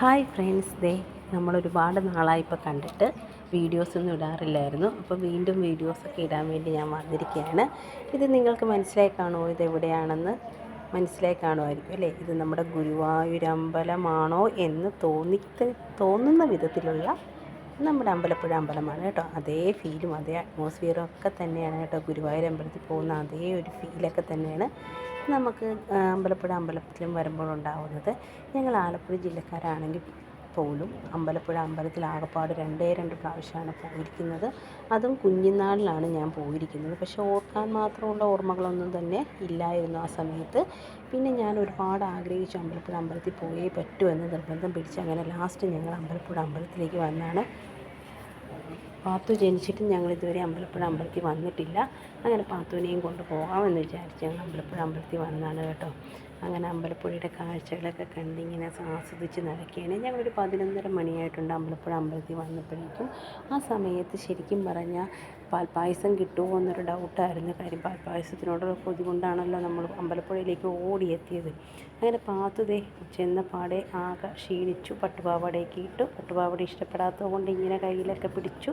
Hi friends. ദേ നമ്മൾ ഒരുപാട് നാളായി ഇപ്പോൾ കണ്ടിട്ട് വീഡിയോസൊന്നും ഇടാറില്ലായിരുന്നു. അപ്പോൾ വീണ്ടും വീഡിയോസൊക്കെ ഇടാൻ വേണ്ടി ഞാൻ വന്നിരിക്കുകയാണ്. ഇത് നിങ്ങൾക്ക് മനസ്സിലായി കാണുമോ? ഇത് എവിടെയാണെന്ന് മനസ്സിലായി കാണുമായിരിക്കും അല്ലേ? ഇത് നമ്മുടെ ഗുരുവായൂരമ്പലമാണോ എന്ന് തോന്നി തോന്നുന്ന വിധത്തിലുള്ള നമ്മുടെ അമ്പലപ്പുഴ അമ്പലമാണ് കേട്ടോ. അതേ ഫീലും അതേ അറ്റ്മോസ്ഫിയറും ഒക്കെ തന്നെയാണ് കേട്ടോ ഗുരുവായൂർ അമ്പലത്തിൽ പോകുന്ന അതേ ഒരു ഫീലൊക്കെ തന്നെയാണ്. നമുക്ക് അമ്പലപ്പുഴ അമ്പലത്തിലും വരുമ്പോൾ ഉണ്ടാവുന്നത് ഞങ്ങൾ ആലപ്പുഴ ജില്ലക്കാരാണെങ്കിൽ പോലും അമ്പലപ്പുഴ അമ്പലത്തിൽ ആകപ്പാട് രണ്ടേ രണ്ട് പ്രാവശ്യമാണ് പോയിരിക്കുന്നത്. അതും കുഞ്ഞിനാളിലാണ് ഞാൻ പോയിരിക്കുന്നത്. പക്ഷേ ഓർക്കാൻ മാത്രമുള്ള ഓർമ്മകളൊന്നും തന്നെ ഇല്ലായിരുന്നു ആ സമയത്ത്. പിന്നെ ഞാൻ ഒരുപാട് ആഗ്രഹിച്ചു അമ്പലപ്പുഴ അമ്പലത്തിൽ പോയേ പറ്റൂ എന്ന് നിർബന്ധം പിടിച്ച് അങ്ങനെ ലാസ്റ്റ് ഞങ്ങൾ അമ്പലപ്പുഴ അമ്പലത്തിലേക്ക് വന്നാണ്. പാത്തു ജനിച്ചിട്ടും ഞങ്ങൾ ഇതുവരെ അമ്പലപ്പുഴ അമ്പലത്തിൽ വന്നിട്ടില്ല. അങ്ങനെ പാത്തുവിനെയും കൊണ്ട് പോകാമെന്ന് വിചാരിച്ച് ഞങ്ങൾ അമ്പലപ്പുഴ അമ്പലത്തിൽ വന്നതാണ് കേട്ടോ. അങ്ങനെ അമ്പലപ്പുഴയുടെ കാഴ്ചകളൊക്കെ കണ്ടിങ്ങനെ ആസ്വദിച്ച് നടക്കുകയാണ്. ഞങ്ങളൊരു പതിനൊന്നര മണിയായിട്ടുണ്ട് അമ്പലപ്പുഴ അമ്പലത്തിൽ വന്നപ്പോഴേക്കും. ആ സമയത്ത് ശരിക്കും പറഞ്ഞാൽ പാൽപ്പായസം കിട്ടുമോ എന്നൊരു ഡൗട്ടായിരുന്നു. കാര്യം പാൽപ്പായസത്തിനോടുള്ള കൊതി കൊണ്ടാണല്ലോ നമ്മൾ അമ്പലപ്പുഴയിലേക്ക് ഓടിയെത്തിയത്. അങ്ങനെ പാത്തുതേ ചെന്ന പാടെ ആകെ ക്ഷീണിച്ചു. പട്ടുപാവാടയൊക്കെ ഇട്ടു. പട്ടുപാവാട ഇഷ്ടപ്പെടാത്തത് കൊണ്ട് ഇങ്ങനെ കയ്യിലൊക്കെ പിടിച്ചു.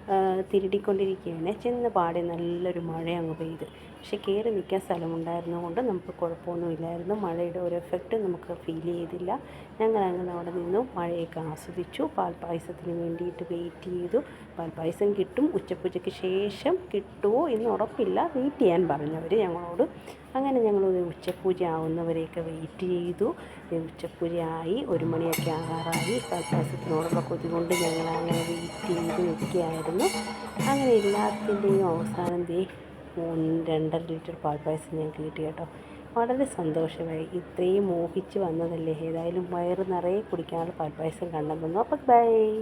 തിരുടിക്കൊണ്ടിരിക്കുകയാണ്. ചെന്ന് പാടെ നല്ലൊരു മഴ അങ്ങ് പെയ്ത്. പക്ഷെ കയറി നിൽക്കാൻ സ്ഥലമുണ്ടായിരുന്നതുകൊണ്ട് നമുക്ക് കുഴപ്പമൊന്നുമില്ലായിരുന്നു. മഴയുടെ ഒരു എഫക്റ്റ് നമുക്ക് ഫീൽ ചെയ്തില്ല. ഞങ്ങൾ അങ്ങനെ അവിടെ നിന്നു മഴയൊക്കെ ആസ്വദിച്ചു. പാൽപ്പായസത്തിന് വേണ്ടിയിട്ട് വെയിറ്റ് ചെയ്തു. പാൽപ്പായസം കിട്ടും. ഉച്ചപ്പൂജയ്ക്ക് ശേഷം കിട്ടുമോ എന്ന് ഉറപ്പില്ല. വെയിറ്റ് ചെയ്യാൻ പറഞ്ഞവർ ഞങ്ങളോട്. അങ്ങനെ ഞങ്ങൾ ഉച്ചപൂജ ആവുന്നവരെയൊക്കെ വെയിറ്റ് ചെയ്തു. ഈ ഉച്ചപൂജ ആയി. ഒരു മണിയൊക്കെ ആകാറായി പാൽപ്പായസത്തിനോടുള്ള കൊതി കൊണ്ട് ഞങ്ങൾ അങ്ങനെ വെയിറ്റ് ചെയ്ത് നിൽക്കുകയായിരുന്നു. അങ്ങനെ എല്ലാത്തിന്റെയും അവസാനം ദേ മൂന്ന് രണ്ടര ലിറ്റർ പാൽപ്പായസം ഞങ്ങൾക്ക് കിട്ടി കേട്ടോ. വളരെ സന്തോഷമായി. ഇത്രയും മോഹിച്ച് വന്നതല്ലേ. ഏതായാലും വയറ് നിറയെ കുടിക്കാനുള്ള പാൽപ്പായസം കണ്ടെന്നു അപ്പോൾ ബൈ.